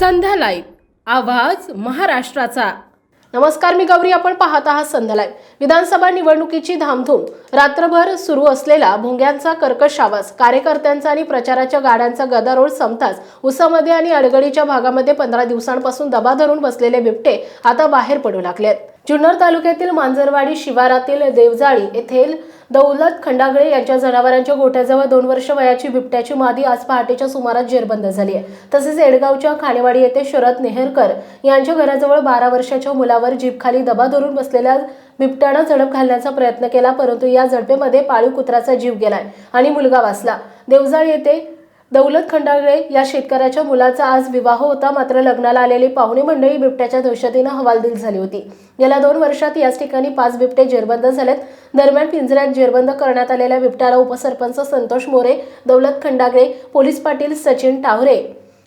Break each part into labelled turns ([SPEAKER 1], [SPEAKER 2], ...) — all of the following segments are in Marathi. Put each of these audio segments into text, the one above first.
[SPEAKER 1] संध्या लाईव्ह आवाज महाराष्ट्राचा. नमस्कार मी गौरी. आपण पाहत आहात संध्या लाईव्ह विधानसभा निवडणुकीची धामधूम. रात्रभर सुरू असलेला भोंग्यांचा कर्कश आवाज कार्यकर्त्यांचा आणि प्रचाराच्या गाड्यांचा गदारोळ संपताच उसामध्ये आणि अडगडीच्या भागामध्ये पंधरा दिवसांपासून दबा धरून बसलेले बिबटे आता बाहेर पडू लागले आहेत जुन्नर तालुक्यातील मांजरवाडी शिवारातील देवजाळी येथील दौलत खंडागळे यांच्या जनावरांच्या गोठ्याजवळ दोन वर्ष वयाची बिबट्याची मादी आज पहाटेच्या सुमारास जेरबंद झाली आहे. तसेच एडगावच्या खाणेवाडी येथे शरद नेहरकर यांच्या घराजवळ बारा वर्षाच्या मुलावर जीपखाली दबा धरून बसलेल्या बिबट्यानं झडप घालण्याचा प्रयत्न केला परंतु या झडपेमध्ये पाळीव कुत्र्याचा जीव गेलाय आणि मुलगा वाचला. देवजाळी येथे दौलत खंडागळे या शेतकऱ्याच्या मुलाचा आज विवाह होता. मात्र लग्नाला आलेली पाहुणे मंडळी बिबट्याच्या दहशतीनं हवालदिल झाली होती. गेल्या दोन वर्षात याच ठिकाणी पाच बिबटे जेरबंद झालेत. दरम्यान पिंजऱ्यात जेरबंद करण्यात आलेल्या बिबट्याला उपसरपंच संतोष मोरे दौलत खंडागळे पोलीस पाटील सचिन टावरे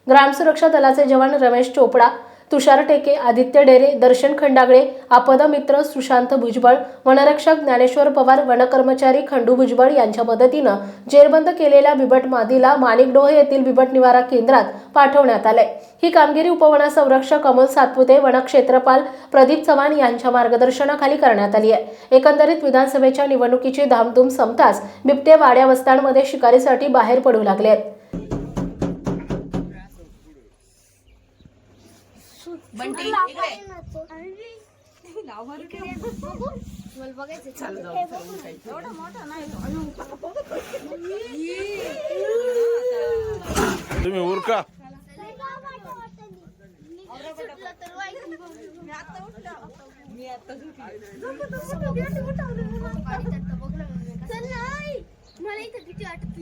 [SPEAKER 1] ग्रामसुरक्षा दलाचे जवान रमेश चोपडा तुषार टेके आदित्य डेरे दर्शन खंडागळे आपदा मित्र सुशांत भुजबळ वनरक्षक ज्ञानेश्वर पवार वनकर्मचारी खंडू भुजबळ यांच्या मदतीनं जेरबंद केलेल्या बिबट मादीला माणिकडोह येथील बिबट निवारा केंद्रात पाठवण्यात आलंय. ही कामगिरी उपवन संरक्षक अमोल सातपुते वनक्षेत्रपाल प्रदीप चव्हाण यांच्या मार्गदर्शनाखाली करण्यात आली आहे एकंदरीत विधानसभेच्या निवडणुकीची धामधूम संपताच बिबटे वाड्या वस्त्यांमध्ये शिकारीसाठी बाहेर पडू लागले आहेत
[SPEAKER 2] बंटी
[SPEAKER 3] तुम्ही उरका.
[SPEAKER 4] मला इथं भीती वाटत?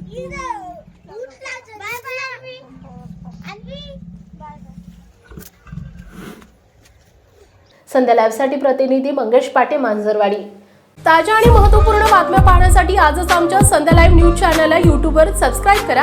[SPEAKER 1] संध्या लाईव्हसाठी प्रतिनिधी मंगेश पाटे मांजरवाडी. ताज्या आणि महत्त्वपूर्ण बातम्या पाहण्यासाठी आजच आमच्या संध्या लाईव्ह न्यूज चॅनलला यूट्यूबवर सबस्क्राईब करा.